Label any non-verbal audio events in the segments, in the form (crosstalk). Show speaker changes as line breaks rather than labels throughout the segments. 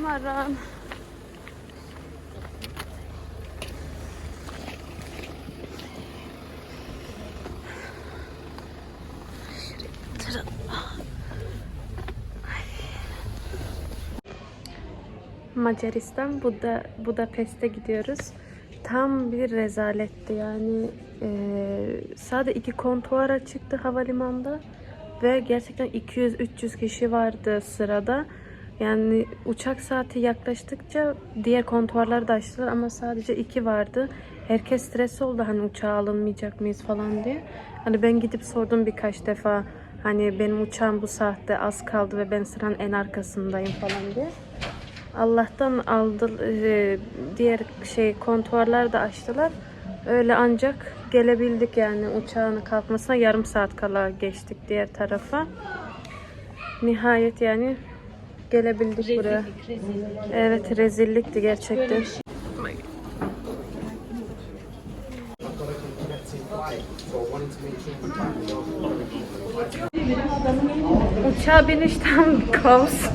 Katamaran. Macaristan Buda Budapest'e gidiyoruz. Tam bir rezaletti yani. Eee sadece iki kontuar açıktı havalimanında ve gerçekten 200-300 kişi vardı sırada. Yani uçak saati yaklaştıkça diğer kontuarları da açtılar ama sadece iki vardı. Herkes stres oldu hani uçağa alınmayacak mıyız falan diye. Hani ben gidip sordum birkaç defa hani benim uçağım bu saatte az kaldı ve ben sıranın en arkasındayım falan diye. Allah'tan aldı e, diğer şey kontuarlar da açtılar. Öyle ancak gelebildik yani uçağın kalkmasına yarım saat kala geçtik diğer tarafa. Nihayet yani gelebildik buraya. Evet rezillikti gerçekten. Uçağa biniş bir kaos.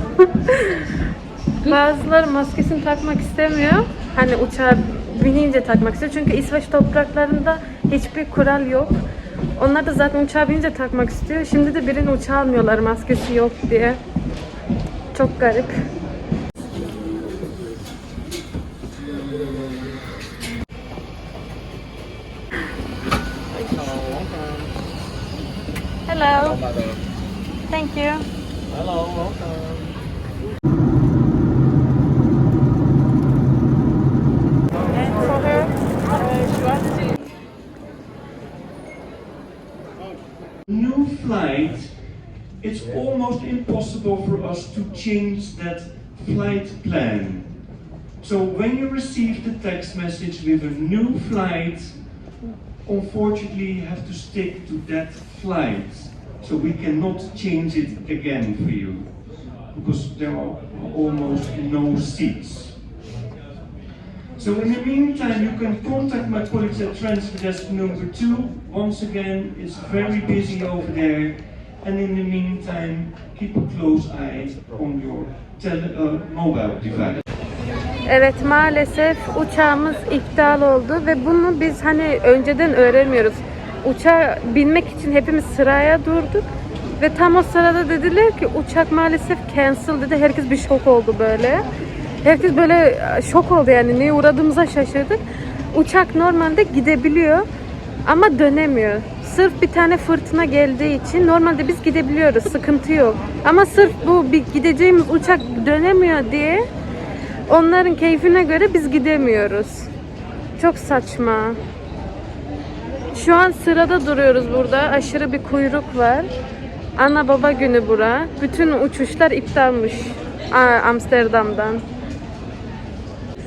Bazıları maskesini takmak istemiyor. Hani uçağa binince takmak istiyor. Çünkü İsveç topraklarında hiçbir kural yok. Onlar da zaten uçağa binince takmak istiyor. Şimdi de birini uçağa almıyorlar maskesi yok diye. Çok garip. Hello. Thank you.
Hello, welcome. New flight, it's almost impossible for us to change that flight plan. So when you receive the text message with a new flight, unfortunately you have to stick to that flight. So we cannot change it again for you because there are almost no seats. So in the meantime, you can contact my colleagues at transfer desk number two. Once again, it's very busy over there. And in the meantime, keep a close eye on your tele- uh, mobile device.
Evet maalesef uçağımız iptal oldu ve bunu biz hani önceden öğrenmiyoruz. Uçağa binmek için hepimiz sıraya durduk ve tam o sırada dediler ki uçak maalesef cancel dedi. Herkes bir şok oldu böyle. Herkes böyle şok oldu yani neye uğradığımıza şaşırdık. Uçak normalde gidebiliyor ama dönemiyor. Sırf bir tane fırtına geldiği için normalde biz gidebiliyoruz sıkıntı yok. Ama sırf bu bir gideceğimiz uçak dönemiyor diye Onların keyfine göre biz gidemiyoruz. Çok saçma. Şu an sırada duruyoruz burada. Aşırı bir kuyruk var. Ana baba günü bura. Bütün uçuşlar iptalmış. Aa, Amsterdam'dan.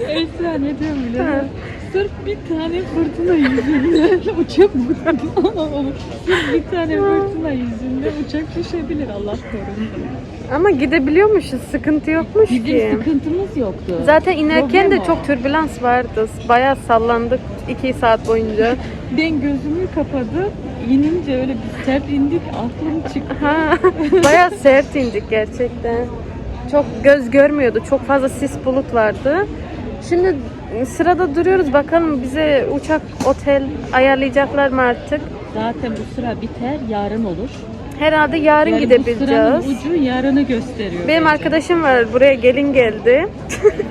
Esra ne diyorum biliyor musun? Sırf bir tane fırtına yüzünden (laughs) uçak (laughs) Sırf bir tane fırtına yüzünden uçak düşebilir Allah korusun.
Ama gidebiliyormuşuz. Sıkıntı yokmuş
Bizim
ki.
sıkıntımız yoktu.
Zaten inerken
Problem
de
o.
çok türbülans vardı. Bayağı sallandık 2 saat boyunca. (laughs)
Ben gözümü kapadım. İnince öyle bir sert indik aklım çıktı.
Ha, bayağı sert indik gerçekten. Çok göz görmüyordu. Çok fazla sis bulut vardı. Şimdi sırada duruyoruz. Bakalım bize uçak, otel ayarlayacaklar mı artık?
Zaten bu sıra biter yarın olur.
Herhalde yarın
Yani bu
gidebileceğiz.
sıranın ucu yarını gösteriyor.
Benim
bence.
arkadaşım var. Buraya gelin geldi.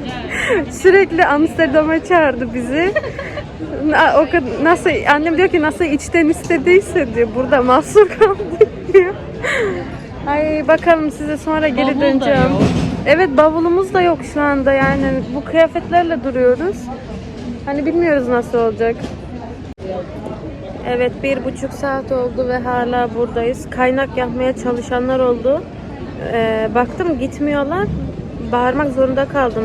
(laughs) Sürekli Amsterdam'a çağırdı bizi. Na- O kadar, nasıl annem diyor ki nasıl içten istediyse diyor. Burada mahsur kaldık diyor. Ay bakalım size sonra geri
Bavul
döneceğim. Evet bavulumuz da yok şu anda yani bu kıyafetlerle duruyoruz. Hani bilmiyoruz nasıl olacak. Evet bir buçuk saat oldu ve hala buradayız. Kaynak yapmaya çalışanlar oldu. Ee, baktım gitmiyorlar. Bağırmak zorunda kaldım.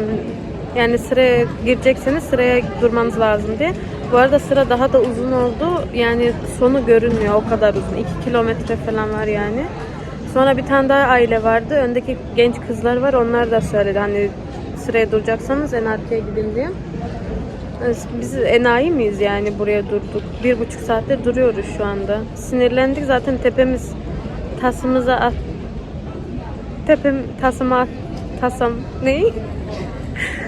Yani sıraya girecekseniz sıraya durmanız lazım diye. Bu arada sıra daha da uzun oldu. Yani sonu görünmüyor o kadar uzun. 2 kilometre falan var yani. Sonra bir tane daha aile vardı. Öndeki genç kızlar var. Onlar da söyledi hani sıraya duracaksanız en arkaya gidin diye. Biz enayi miyiz yani buraya durduk. Bir buçuk saattir duruyoruz şu anda. Sinirlendik zaten tepemiz tasımıza at. Tepem tasıma tasam neyi?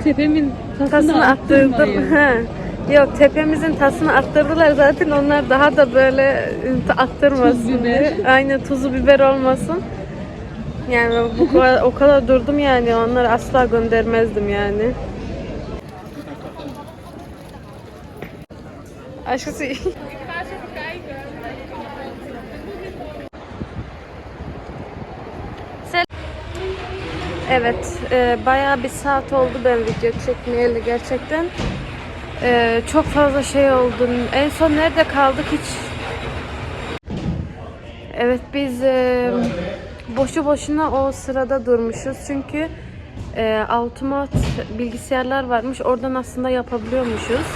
Tepemin Tasını
attırdım. (laughs) Yok tepemizin tasını attırdılar zaten onlar daha da böyle ıı, attırmasın
Tuz biber.
diye. Aynen tuzu biber olmasın. Yani bu kadar, o kadar durdum yani onları asla göndermezdim yani. Aşkısı Evet, e, bayağı bir saat oldu ben video çekmeyeli gerçekten. E, çok fazla şey oldu. En son nerede kaldık hiç? Evet biz e, boşu boşuna o sırada durmuşuz çünkü e, automat bilgisayarlar varmış. Oradan aslında yapabiliyormuşuz.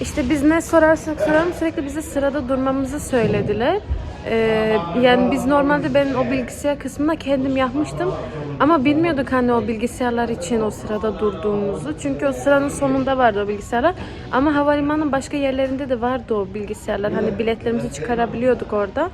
İşte biz ne sorarsak soralım sürekli bize sırada durmamızı söylediler. Ee, yani biz normalde ben o bilgisayar kısmına kendim yapmıştım. Ama bilmiyorduk hani o bilgisayarlar için o sırada durduğumuzu. Çünkü o sıranın sonunda vardı o bilgisayarlar. Ama havalimanının başka yerlerinde de vardı o bilgisayarlar. Hani biletlerimizi çıkarabiliyorduk orada.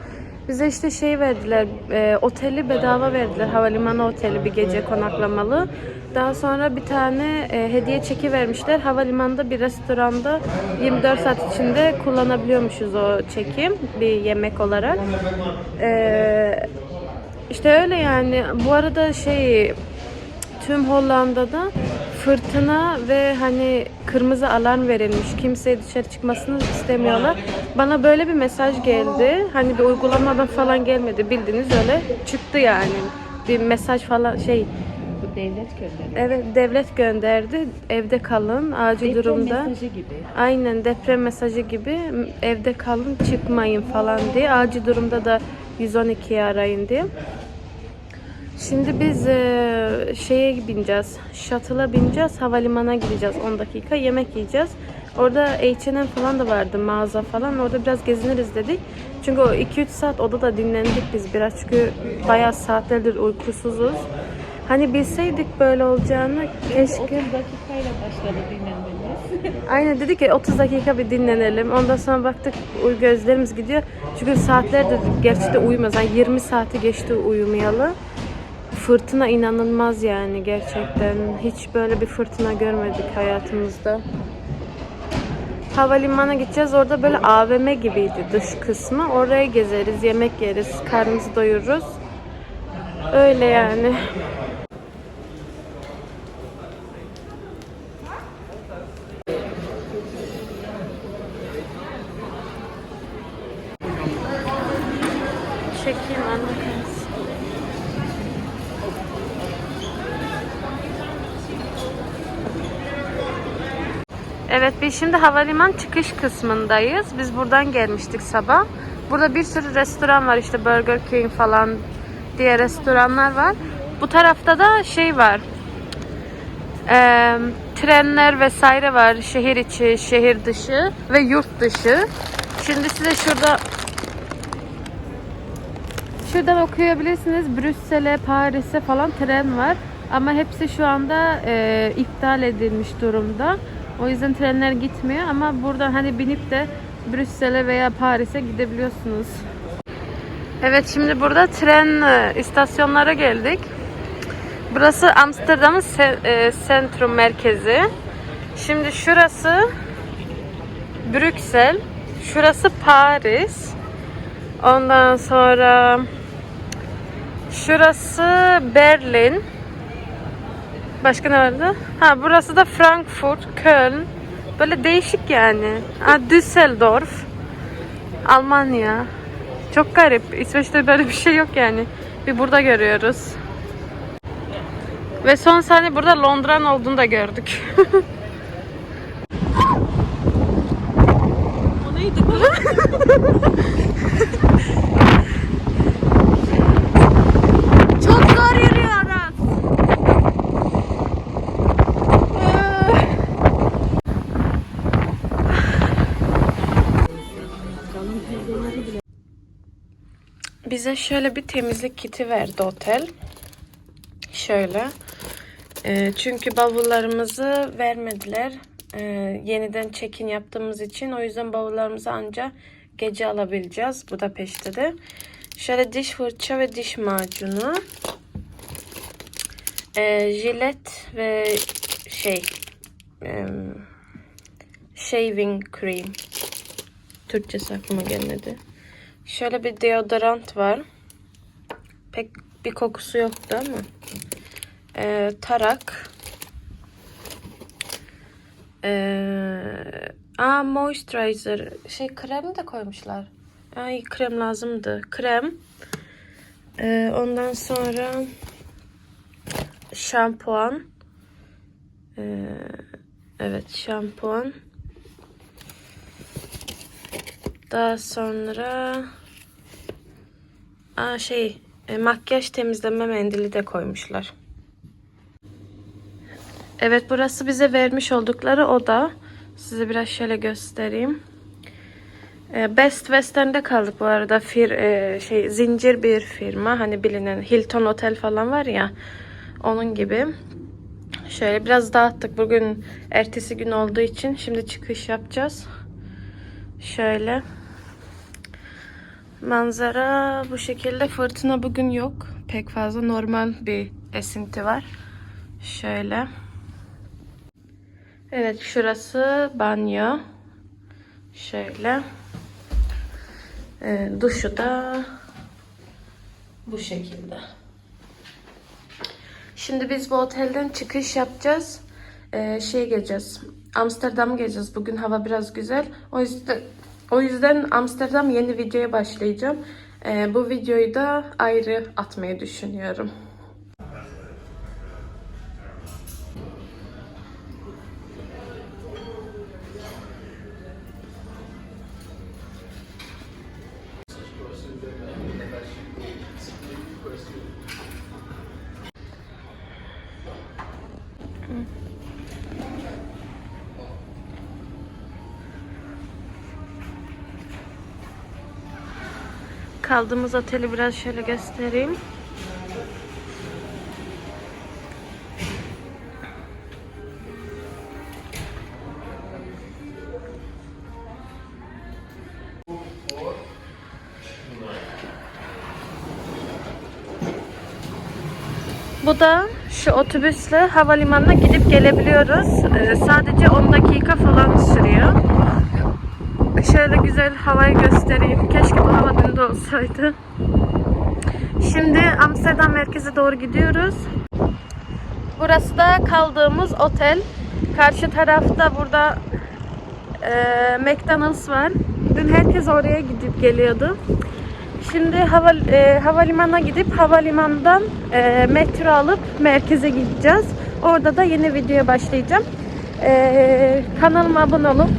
Bize işte şey verdiler, e, oteli bedava verdiler. Havalimanı oteli bir gece konaklamalı. Daha sonra bir tane e, hediye çeki vermişler. Havalimanında bir restoranda 24 saat içinde kullanabiliyormuşuz o çeki bir yemek olarak. E, işte öyle yani. Bu arada şey tüm Hollanda'da fırtına ve hani kırmızı alarm verilmiş. Kimseye dışarı çıkmasını istemiyorlar. Bana böyle bir mesaj geldi. Hani bir uygulamadan falan gelmedi. Bildiğiniz öyle çıktı yani. Bir mesaj falan şey
Bu devlet gönderiyor.
evet devlet gönderdi. Evde kalın acil
Deprem
durumda.
mesajı gibi.
Aynen deprem mesajı gibi evde kalın çıkmayın falan diye acil durumda da 112'yi arayın diye. Şimdi biz e, şeye bineceğiz. Shuttle'a bineceğiz. Havalimanına gideceğiz 10 dakika. Yemek yiyeceğiz. Orada H&M falan da vardı mağaza falan. Orada biraz geziniriz dedik. Çünkü o 2-3 saat odada dinlendik biz biraz. Çünkü bayağı saatlerdir uykusuzuz. Hani bilseydik böyle olacağını
30
keşke...
dakikayla başladı dinlenmeniz.
Aynen dedik ki 30 dakika bir dinlenelim. Ondan sonra baktık gözlerimiz gidiyor. Çünkü saatlerdir gerçekten uyumaz. Yani 20 saati geçti uyumayalı. Fırtına inanılmaz yani gerçekten. Hiç böyle bir fırtına görmedik hayatımızda. Havalimanına gideceğiz. Orada böyle AVM gibiydi dış kısmı. Oraya gezeriz, yemek yeriz, karnımızı doyururuz. Öyle yani. Çekeyim anne. Evet biz şimdi havaliman çıkış kısmındayız. Biz buradan gelmiştik sabah. Burada bir sürü restoran var işte Burger King falan diye restoranlar var. Bu tarafta da şey var. Eee, trenler vesaire var. Şehir içi, şehir dışı ve yurt dışı. Şimdi size şurada Şuradan okuyabilirsiniz. Brüksel'e, Paris'e falan tren var. Ama hepsi şu anda e, iptal edilmiş durumda. O yüzden trenler gitmiyor ama buradan hani binip de Brüksel'e veya Paris'e gidebiliyorsunuz. Evet şimdi burada tren e, istasyonlara geldik. Burası Amsterdam'ın se- e, sentrum merkezi. Şimdi şurası Brüksel, şurası Paris. Ondan sonra şurası Berlin. Başka ne vardı? Ha burası da Frankfurt, Köln. Böyle değişik yani. Ha, Düsseldorf. Almanya. Çok garip. İsveç'te böyle bir şey yok yani. Bir burada görüyoruz. Ve son saniye burada Londra'nın olduğunu da gördük. (laughs) Bize şöyle bir temizlik kiti verdi otel. Şöyle. Ee, çünkü bavullarımızı vermediler. Ee, yeniden check-in yaptığımız için. O yüzden bavullarımızı anca gece alabileceğiz Budapeşte de. Şöyle diş fırça ve diş macunu. Ee, jilet ve şey em, shaving cream. Türkçesi aklıma gelmedi. Şöyle bir deodorant var. Pek bir kokusu yoktu ama. Ee, tarak. Ee, aa moisturizer. Şey krem de koymuşlar. Ay krem lazımdı. Krem. Ee, ondan sonra şampuan. Ee, evet şampuan. Daha sonra aa şey e, makyaj temizleme mendili de koymuşlar. Evet burası bize vermiş oldukları oda. Size biraz şöyle göstereyim. E, Best Western'de kaldık bu arada. Fir, e, şey zincir bir firma. Hani bilinen Hilton Otel falan var ya. Onun gibi. Şöyle biraz dağıttık. Bugün ertesi gün olduğu için şimdi çıkış yapacağız. Şöyle. Manzara bu şekilde. Fırtına bugün yok. Pek fazla normal bir esinti var. Şöyle. Evet şurası banyo. Şöyle. Ee, duşu da bu şekilde. Şimdi biz bu otelden çıkış yapacağız. Ee, şey geleceğiz. Amsterdam geleceğiz. Bugün hava biraz güzel. O yüzden o yüzden Amsterdam yeni videoya başlayacağım. Ee, bu videoyu da ayrı atmayı düşünüyorum. Kaldığımız oteli biraz şöyle göstereyim. Bu da şu otobüsle havalimanına gidip gelebiliyoruz. Ee, sadece 10 dakika falan sürüyor. Şöyle güzel havayı göstereyim. Keşke bu hava dün de olsaydı. Şimdi Amsterdam merkeze doğru gidiyoruz. Burası da kaldığımız otel. Karşı tarafta burada e, McDonald's var. Dün herkes oraya gidip geliyordu. Şimdi hava, e, havalimanına gidip havalimanından e, metro alıp merkeze gideceğiz. Orada da yeni videoya başlayacağım. E, kanalıma abone olup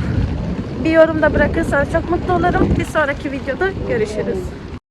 bir yorum da bırakırsanız çok mutlu olurum. Bir sonraki videoda görüşürüz.